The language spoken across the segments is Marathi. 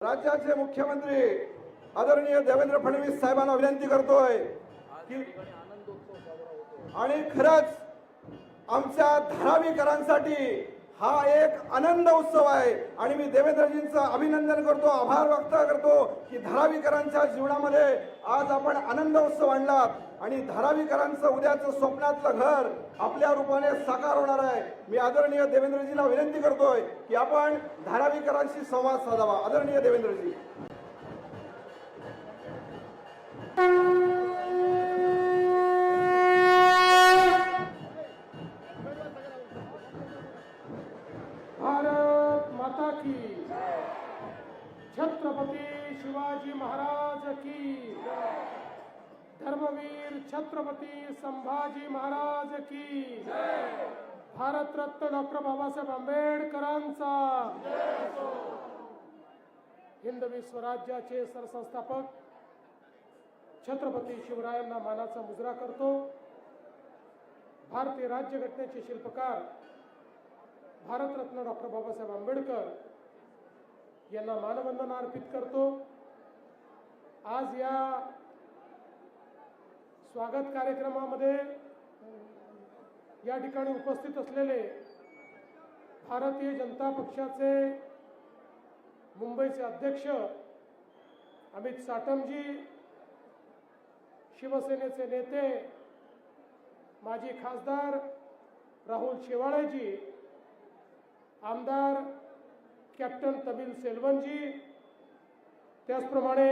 राज्याचे मुख्यमंत्री आदरणीय देवेंद्र फडणवीस साहेबांना विनंती करतोय की आणि खरंच आमच्या धारावीकरांसाठी हा एक आनंद उत्सव आहे. आणि मी देवेंद्रजींचं अभिनंदन करतो आभार व्यक्त करतो की धारावीकरांच्या जीवनामध्ये आज आपण आनंद उत्सव आणलात. आणि धारावीकरांचं उद्याचं स्वप्नातलं घर आपल्या रूपाने साकार होणार आहे. मी आदरणीय देवेंद्रजीला विनंती करतोय की आपण धारावीकरांशी संवाद साधावा. आदरणीय देवेंद्रजी. भारत माता की छत्रपती शिवाजी महाराज की धर्मवीर छत्रपती संभाजी महाराज की भारतरत्न डॉक्टर बाबासाहेब आंबेडकरांचा हिंदवी स्वराज्याचे सरसंस्थापक छत्रपती शिवरायांना मानाचा मुजरा करतो. भारतीय राज्यघटनेचे शिल्पकार भारतरत्न डॉक्टर बाबासाहेब आंबेडकर यांना मानवंदना अर्पित करतो. आज या स्वागत कार्यक्रमामध्ये या ठिकाणी उपस्थित असलेले भारतीय जनता पक्षाचे मुंबईचे अध्यक्ष अमित साटमजी शिवसेनेचे नेते माजी खासदार राहुल शेवाळेजी आमदार कॅप्टन तमिल सेल्वनजी त्याचप्रमाणे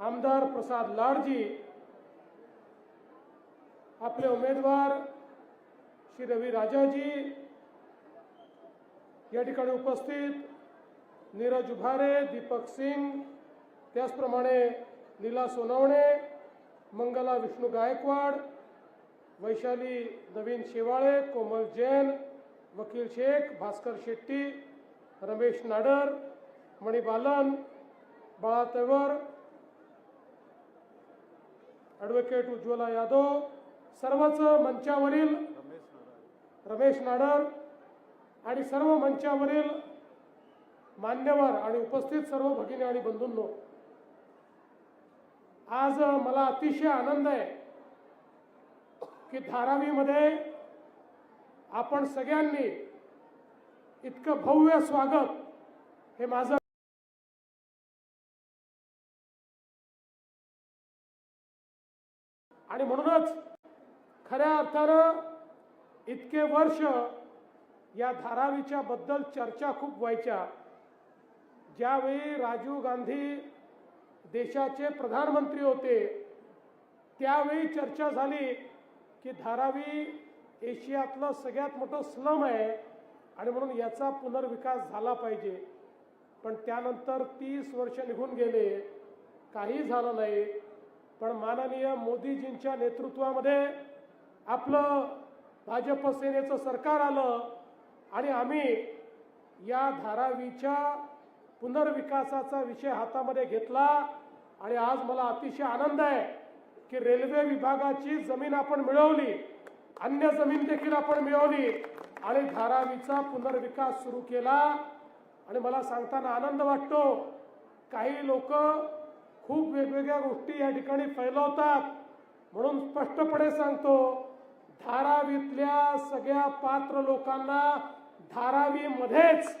आमदार प्रसाद लाडजी आपले उमेदवार श्री रवी राजाजी या ठिकाणी उपस्थित नीरज उभारे दीपक सिंग त्याचप्रमाणे नीला सोनवणे मंगला विष्णू गायकवाड वैशाली नवीन शेवाळे कोमल जैन वकील शेख भास्कर शेट्टी रमेश नाडर मणिबालन बाळा तैवर ॲडव्होकेट उज्ज्वला यादव सर्वच मंचावरील रमेश नाडर आणि सर्व मंचावरील मान्यवर आणि उपस्थित सर्व भगिनी आणि बंधूंनो आज मला अतिशय आनंद आहे की धारावीमध्ये आपण सगळ्यांनी इतकं भव्य स्वागत हे माझं आणि म्हणूनच खऱ्या अर्थानं इतके वर्ष या धारावीच्या बद्दल चर्चा खूप व्हायच्या. ज्यावेळी राजीव गांधी देशाचे प्रधानमंत्री होते त्यावेळी चर्चा झाली की धारावी एशियातलं सगळ्यात मोठं स्लम आहे आणि म्हणून याचा पुनर्विकास झाला पाहिजे. पण त्यानंतर तीस वर्ष निघून गेले काही झालं नाही. पण माननीय मोदीजींच्या नेतृत्वामध्ये आपलं भाजप सेनेचं सरकार आलं आणि आम्ही या धारावीच्या पुनर्विकासाचा विषय हातामध्ये घेतला आणि आज मला अतिशय आनंद आहे की रेल्वे विभागाची जमीन आपण मिळवली अन्य जमीन देखील आपण मिळवली आणि धारावीचा पुनर्विकास सुरू केला. आणि मला सांगताना आनंद वाटतो काही लोक खूप वेगवेगळ्या गोष्टी या ठिकाणी फैलवतात म्हणून स्पष्टपणे सांगतो धारावीतल्या सगळ्या पात्र लोकांना धारावीमध्येच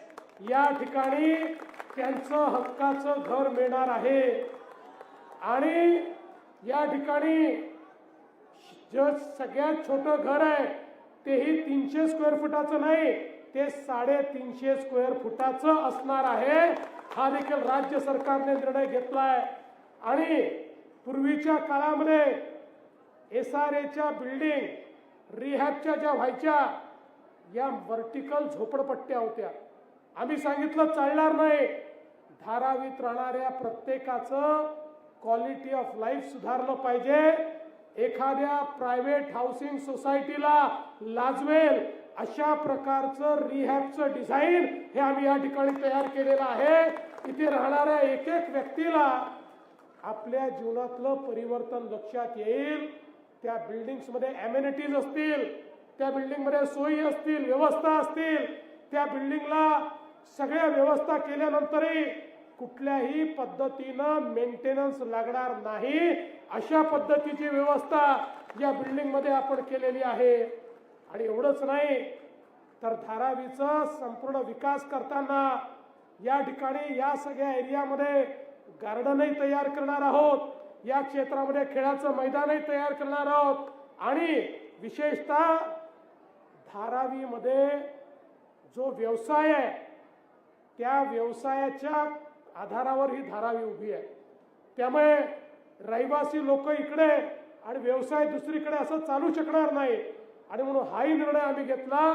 या ठिकाणी त्यांचं हक्काचं घर मिळणार आहे. आणि या ठिकाणी जे सगळ्यात छोटं घर आहे तेही तीनशे स्क्वेअर फुटाचं नाही ते साडेतीनशे स्क्वेअर फुटाचं असणार आहे. हा देखील राज्य सरकारने निर्णय घेतलाय. आणि पूर्वीच्या काळामध्ये एस आर एच्या बिल्डिंग रिहॅबच्या ज्या व्हायच्या या व्हर्टिकल झोपडपट्ट्या होत्या. आम्ही सांगितलं चालणार नाही. धारावीत राहणाऱ्या प्रत्येकाचं क्वालिटी ऑफ लाईफ सुधारलं पाहिजे. एखाद्या प्रायव्हेट हाऊसिंग सोसायटीला लाजवेल. अशा प्रकारचं रिहॅबचं डिझाईन हे आम्ही या ठिकाणी तयार केलेलं आहे. इथे राहणाऱ्या एक एक व्यक्तीला आपल्या जीवनातलं परिवर्तन लक्षात येईल. त्या बिल्डिंग्समध्ये ॲम्युनिटीज असतील त्या बिल्डिंगमध्ये सोयी असतील व्यवस्था असतील त्या बिल्डिंगला सगळ्या व्यवस्था केल्यानंतरही कुठल्याही पद्धतीनं मेंटेनन्स लागणार नाही अशा पद्धतीची व्यवस्था या बिल्डिंगमध्ये आपण केलेली आहे. आणि एवढंच नाही तर धारावीचा संपूर्ण विकास करताना या ठिकाणी या सगळ्या एरियामध्ये गार्डनही तयार करणार आहोत. या क्षेत्रामध्ये खेळाचं मैदानही तयार करणार आहोत. आणि विशेषतः धारावीमध्ये जो व्यवसाय आहे त्या व्यवसायाच्या आधारावर ही धारावी उभी आहे. त्यामुळे रहिवासी लोक इकडे आणि व्यवसाय दुसरीकडे असं चालू शकणार नाही. आणि म्हणून हाही निर्णय आम्ही घेतला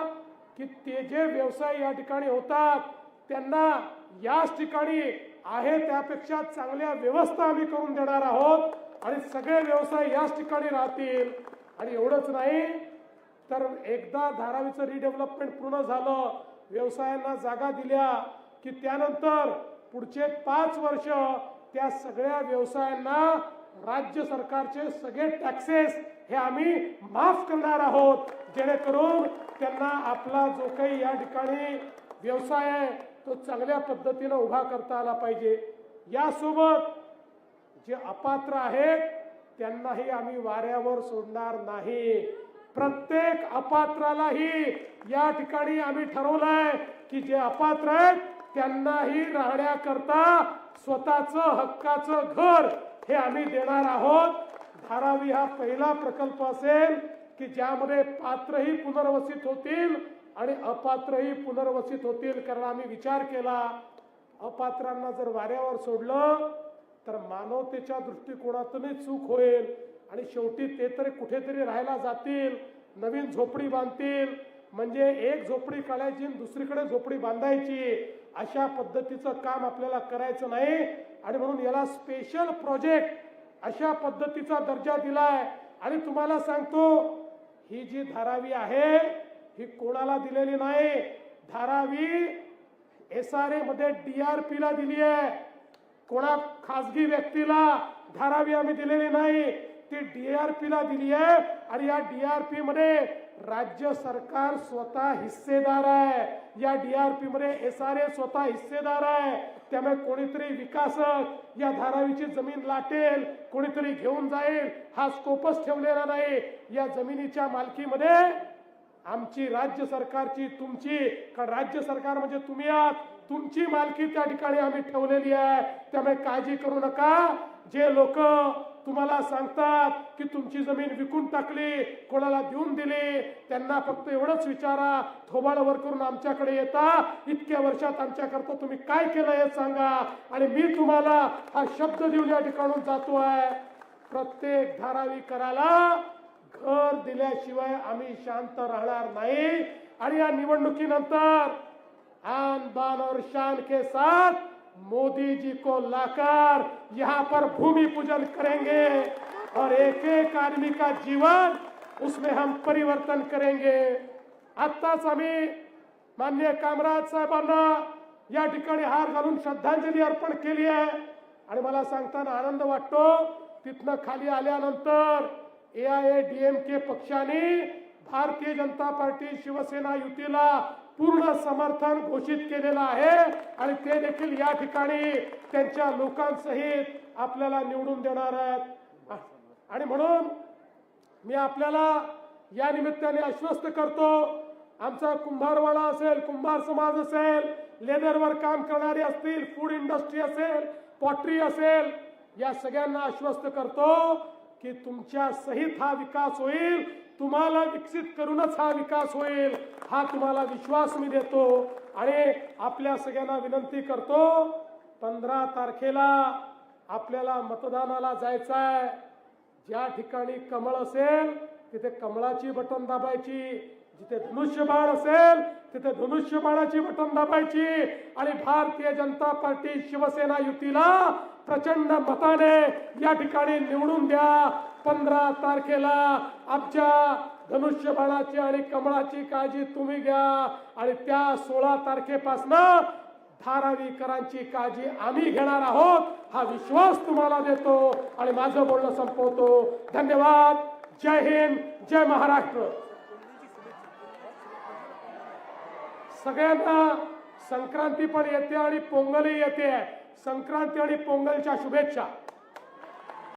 की ते जे व्यवसाय या ठिकाणी होतात त्यांना याच ठिकाणी आहे त्यापेक्षा चांगल्या व्यवस्था आम्ही करून देणार आहोत. आणि सगळे व्यवसाय याच ठिकाणी राहतील. आणि एवढंच नाही तर एकदा धारावीचं रिडेव्हलपमेंट पूर्ण झालं व्यवसायांना जागा दिल्या की त्यानंतर पुढचे पाच वर्ष त्या सगळ्या व्यवसायांना राज्य सरकारचे सगळे टॅक्सेस हे आम्ही माफ करणार आहोत. जेणेकरून त्यांना आपला जो काही या ठिकाणी व्यवसाय आहे तो चांगल्या पद्धतीनं उभा करता आला पाहिजे. यासोबत जे अपात्र आहेत त्यांनाही आम्ही वाऱ्यावर सोडणार नाही. प्रत्येक अपात्रालाही या ठिकाणी आम्ही ठरवलंय की जे अपात्र आहेत त्यांनाही राहण्याकरता स्वतःच हक्काचं घर हे आम्ही देणार आहोत. धारावी हा पहिला प्रकल्प असेल की ज्यामध्ये पात्रही पुनर्वसित होतील आणि अपात्रही पुनर्वसित होतील कारण आम्ही विचार केला. अपात्रांना जर वाऱ्यावर सोडलं तर मानवतेच्या दृष्टिकोनातूनही चूक होईल. आणि शेवटी ते तरी कुठेतरी राहायला जातील नवीन झोपडी बांधतील. म्हणजे एक झोपडी काढायची आणि दुसरीकडे झोपडी बांधायची. अशा पद्धतीचं काम आपल्याला करायचं नाही. आणि म्हणून याला स्पेशल प्रोजेक्ट अशा पद्धतीचा दर्जा दिलाय. आणि तुम्हाला सांगतो ही जी धारावी आहे ही कोणाला दिलेली नाही? धारावी एस आर ए मध्ये डीआरपी ला दिली आहे. कोणा खासगी व्यक्तीला धारावी आम्ही दिलेली नाही. ती डीआरपी ला दिली आहे आणि या डीआरपी मध्ये राज्य सरकार स्वतः हिस्सेदार आहे. या डीआरपी मध्ये एस आर ए स्वतः हिस्सेदार आहे. त्यामुळे कोणीतरी विकासक या धारावीची जमीन लाटेल कोणीतरी घेऊन जाईल. हा स्कोपच ठेवलेला नाही. या जमिनीच्या मालकीमध्ये आमची राज्य सरकारची तुमची कारण राज्य सरकार म्हणजे तुम्ही आहात? तुमची मालकी त्या ठिकाणी आम्ही ठेवलेली आहे. त्यामुळे काळजी करू नका. जे लोक तुम्हाला सांगतात की तुमची जमीन विकून टाकली कोणाला देऊन दिली त्यांना फक्त एवढंच विचारा. थोबाडावर करून आमच्याकडे येता. इतक्या वर्षात आमच्याकरता तुम्ही काय केलं हे सांगा. आणि मी तुम्हाला हा शब्द देऊन या ठिकाणून आहे. प्रत्येक धारावी कराला घर दिल्याशिवाय आम्ही शांत राहणार नाही. आणि या निवडणुकीनंतर आन बान और शान के साथ मोदी जी को लाकर यहाँ पर भूमि पूजन करेंगे और एक एक आदमी का जीवन उसमें हम परिवर्तन करेंगे। आत्ताच आम्ही माननीय कामराज साहेबांना या ठिकाणी हार घालून श्रद्धांजली अर्पण केली आहे. आणि मला सांगताना आनंद वाटतो तिथनं खाली आल्यानंतर ए आय ए डी एम के पक्षाने भारतीय जनता पार्टी शिवसेना युतीला पूर्ण समर्थन घोषित केलेलं आहे आणि ते देखील या ठिकाणी त्यांच्या लोकांसहित आपल्याला निवडून देणार आहेत. आणि म्हणून मी आपल्याला या निमित्ताने आश्वस्त करतो आमचा कुंभारवाडा असेल कुंभार समाज असेल लेदरवर काम करणारे असतील फूड इंडस्ट्री असेल पॉटरी असेल या सगळ्यांना आश्वस्त करतो. की तुमच्या सहित हा विकास होईल. तुम्हाला विकसित करूनच हा विकास होईल. हा तुम्हाला विश्वास मी देतो. आणि आपल्या सगळ्यांना विनंती करतो पंधरा तारखेला आपल्याला मतदानाला जायचं आहे ज्या ठिकाणी कमळ असेल तिथे कमळाची बटन दाबायची. जिथे धनुष्यबाण असेल तिथे धनुष्यबाणाची बटन दाबायची. आणि भारतीय जनता पार्टी शिवसेना युतीला प्रचंड मताने या ठिकाणी निवडून द्या. पंधरा तारखेला आमच्या धनुष्यबाणाची आणि कमळाची काळजी तुम्ही घ्या. आणि त्या सोळा तारखेपासनं धारावीकरांची काळजी आम्ही घेणार आहोत. हा विश्वास तुम्हाला देतो. आणि माझं बोलणं संपवतो. धन्यवाद. जय हिंद. जय महाराष्ट्र. सगळ्यांना संक्रांती पण येते आणि पोंगलही येते. संक्रांती आणि पोंगलच्या शुभेच्छा.